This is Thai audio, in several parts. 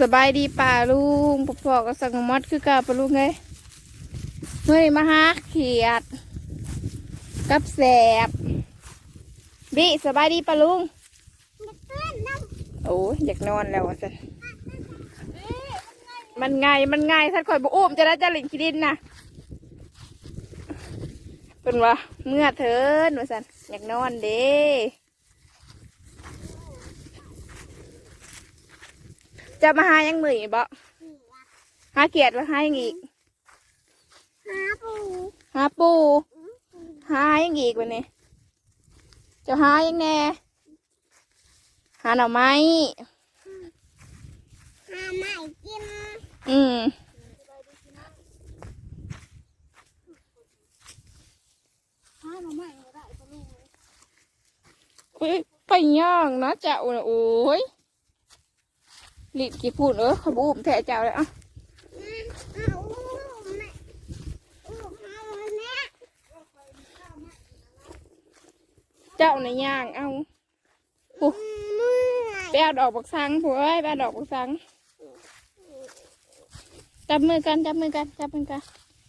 สบายดีป่าลุงปพอกับสังมดคือเกาปะลุงไงเมื่อมาหาเขียด กับแสบบิสบายดีป่าลุงโอ้ยอยากนอนแล้วสันมันไงมันไงท่านคอยบอกอุ้มจะได้จะหลิงคิดินนะเป็นว่าเมื่อเถินว่าสันอยากนอนเด้ จะมาหายังมืออีกบ่หาเกียรติมาหายังอีกหาปูหาปูหายังอีกวันนี้จะหายังแน่หาหน่อไม้หาใหม่กินอืมหาใหม่ก็ได้ปะลูกอุ้ยไปย่างนะเจ้าน่ะโอ้ย รีบกี่พูดเออขบูมแทะเจ้าเลยอะเอาแม่อู้เอาแม่เจ้าในย่างเอาเมื่อยไปเอาดอกบักสังผัวเอ้ยไปเอาดอกบักสังจับมือกันจับมือกันจับมือกัน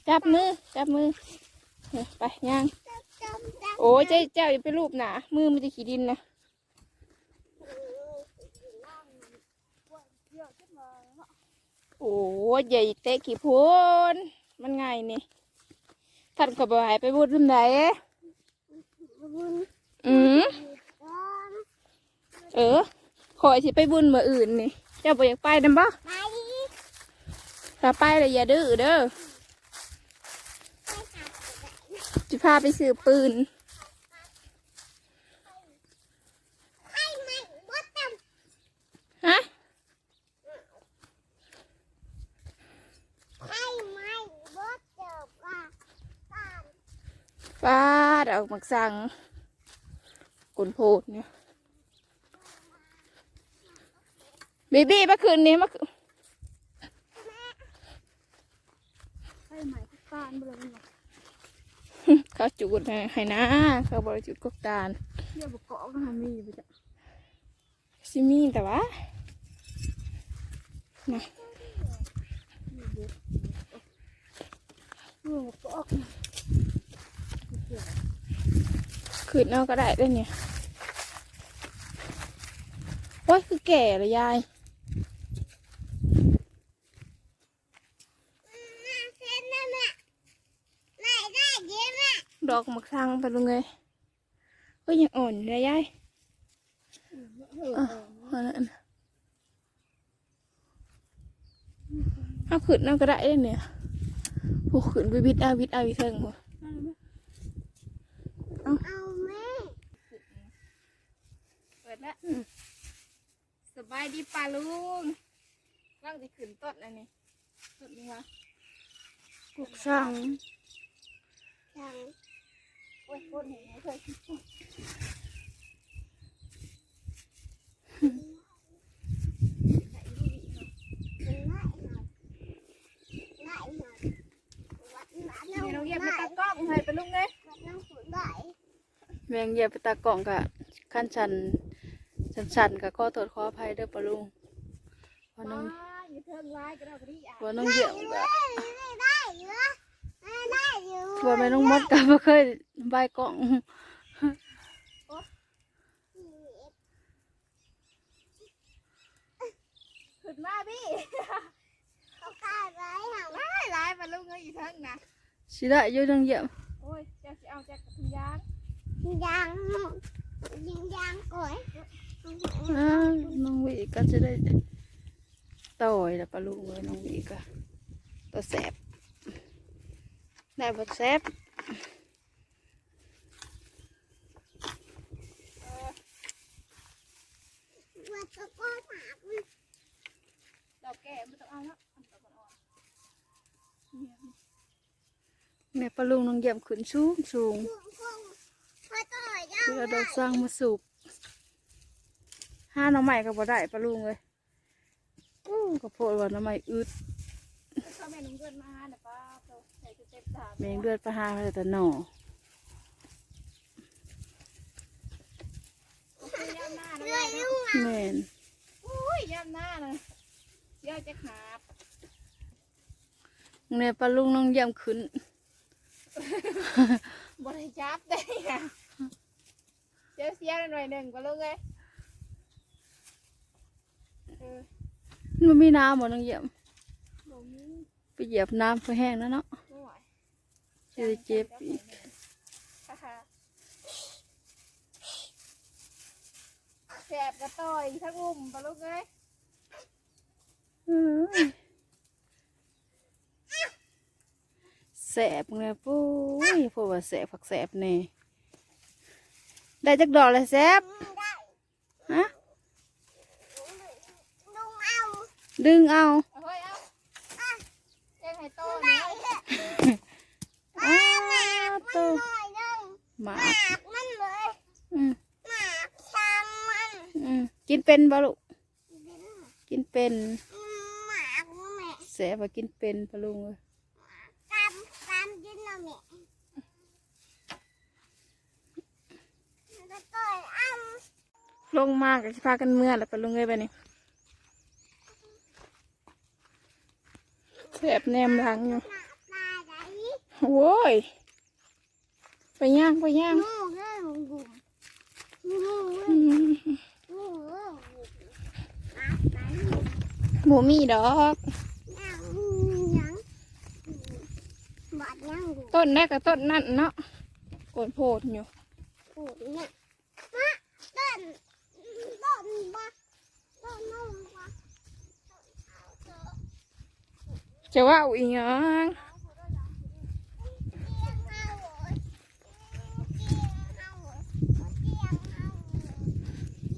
จับมือจับมือไปย่างจมจังโอ้ยเจ้าเจ้าอย่าไปรูปหนามือมันจะขี้ดินนะ โอ้ยใหญ่เตะขี้พูนมันไงนี่ท่านก็บอกให้ไปบุญรุ่นไหนอืมก่อนเออขอสิไปบุญเมื่ออื่นนี่เจ้าบ่อยากไปนำบ่ไปถ้าไปเลยอย่าดื้อเด้อจะพาไปซื้อปืน ให้ไม่บดจ ฮะำให้ไม่บดเจบว่าก่อน ป้าดเอามักสั่งกุนโพดเนี่ยบีบี้เมื่อคืนนี้เมื่อคืนให้ใหม่ทุกการเบลอหมดเขาจุดให้ให้นะ เขาบริจุดกบตาลเดี๋ยวบอกเกาะก็หามีอยู่จ้ะซิมีแต่ว่านะเดี๋ยวบอกเกาะ คืนเอาก็ได้ด้วยเนี่ยโอ้ยคือแก่เลยยายดอกมักสั่งไปลงเลยก็ยังอ่อนเลยยายอะเอาอนเอาขืนเอาก็ได้เลยเนี่ยโอ้ขืนไปบิดอาบิดอาอีกเทิงบ่ เอาแม่เปิดแล้วสบายดีป่าลุงว่างจะขืนต้นอันนี้ต้นนี้วะกุกสั่งสั่งโอ้ยโคตรเห็นไหมเคย ไล่หน่อยไล่หน่อยวัดหลาน นี่น้องเหยียบไป ไล่ ตากล้องให้ไปลุงเลย วัดน้องขุนไล่ แมงเหยียบไปตากล้องกะขั้นชันชันชันๆกะข้อโทษขออภัยเด้อปะลุงเพราะน้องอย่าเทิงไล่ก็ได้พอดีอะเพราะน้องเหยียบกะได้อยู่ได้อยู่ว่าแม่น้องมดกะบ่เคยใบายกล้องขึ้นมาพี่เขากล้าไว้ห่างร้ายร้ายปะลุงเอ้ยอีกทั้งนะสิได้อยู่น้องเหยียบโอ้ยเจ้าสิเอาแจ็คกับทุนยาง ยางยิงยางก่อยอ้าวน้องวิก็จะได้ต่อยแล้วปลาลูกเลยน้องวิก็ตัวแสบได้บดแสบวัดตะก้อถามดอกแก่ไม่ต้องเอาแล้วเอาดอกอ่อนแม่ปลาลูกน้องเหยียบขึ้นสูงสูงพุ่งพุ่งพอ ต่อยาเพื่อดอกสร้างมาสูบห้าหน้องใหม่ก็บ่ได้ปลาลูกเลยอู้ก็โพดว่าหน้องใหม่อึดๆเข้าแม่น้องเกินมาเดี๋ยวป้าเขาใส่ชุดเต็มตามแมงเลือดประหามาแต่หน่อย่ำหน้านะเลื่อยแม่ยุ่งแม่นอุ้ยย่ำหน้าเลยเดี๋ยวจะหาบเนี่ยปลาลุงน้องเยี่ยมขึ้นบริจับได้ค่ะ เดี๋ยวเสียหน่อยหนึ่งปะลุงเอ้ยเออมันมีน้ำบ่น้องเยี่ยม บ่มีไปเหยียบน้ำเพื่อแห้งแล้วเนาะไม่ไหวจะได้เจ็บอีกฮ่าฮ่าแสบกระต่อยทั้งอุ้มปะลุงเอ้ยเอ้ยแสบเลยปุ้ยเพราะว่าแสบผักแสบแน่ ได้จักดอกเลยแสบได้ฮะลุงเอาดึงเอาเอาเฮ้ยเอาเยังให้โตได้นี่อ้าวมันโตหน่อยหนึงหมาหมากมันเลยอืมหมากช่างมันอืมกินเป็นบ่ลูกกินเป็นหมากแม่แสบว่ากินเป็นปะลุงเอ้ยกำกำกินแล้วแม่ ลงมากกับพากันเมื่อแล้วปะลุงเอ้ยไปนี่แสบแนมหลังอยู่โว้ยไปย่างไปย่างบุ๋มงูอืมงูเรื่องบุ๋มอะไหมูมีดอกต้นแรกกับต้นนั่นเนาะโกนโพดอยู่ ต้นต้นบ้าต้นนู่นบ้าต้นเอาเถอะจะว่าอีหยังเตียงเอาเหรอเตียอาเหรอเตียงเอาเหรอ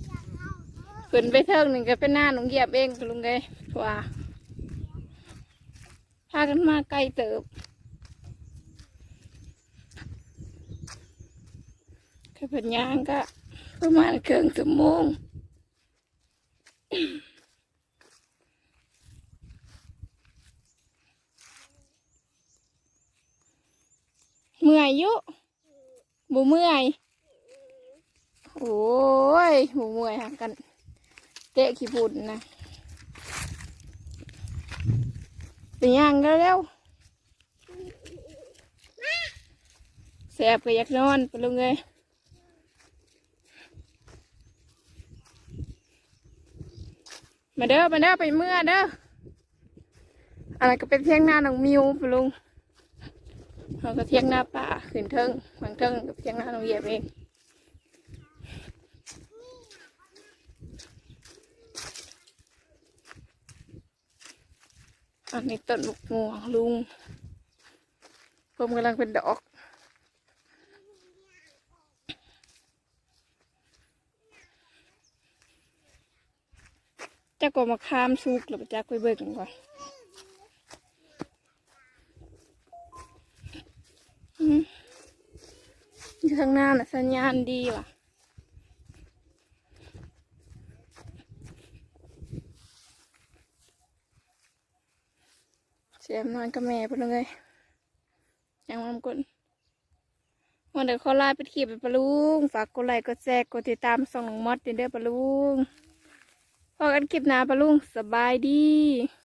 เตียงเอาเหรอขึ้นไปเทิงหนึ่งก็เป็นหน้าหนุงเหยียบเองลุงเอ้ยว่าพากันมาไกลเติบแค่เพิ่นยางก็ ประมาณครึ่งชั่วโมงเมื่อยยุบ่เมื่อยโอ้ยบ่เมื่อยกัน เตะขี้ปุ่นนะไปย่างเร็วๆแสบก็อยากนอนไปลงเลย มาเด้อมาเด้อไปเมื่อเด้ออะไรก็เป็นเที่ยงหน้าน้องมิวปลุงเราก็เที่ยงหน้าป่าขึ้นเทิงบางเทิงกับเที่ยงหน้าน้องเหยียบเองอันนี้ต้นลูกม่วงลุงผมกำลังเป็นดอก จะก็มาข้ามซุกหรือจะไปเบิกกันก่อนอยู่ข้างหน้าน่ะสัญญาณดีว่ะเสียมนอนกับแม่ปะลุงเลยยังมันกดวันเดี๋ยวขอลาไปขี่ไปปะลุง ฝากกดไลค์กดแชร์กดติดตามส่องน้องมอดเด้อปะลุง พอกันคลิปหน้าปะลุงสบายดี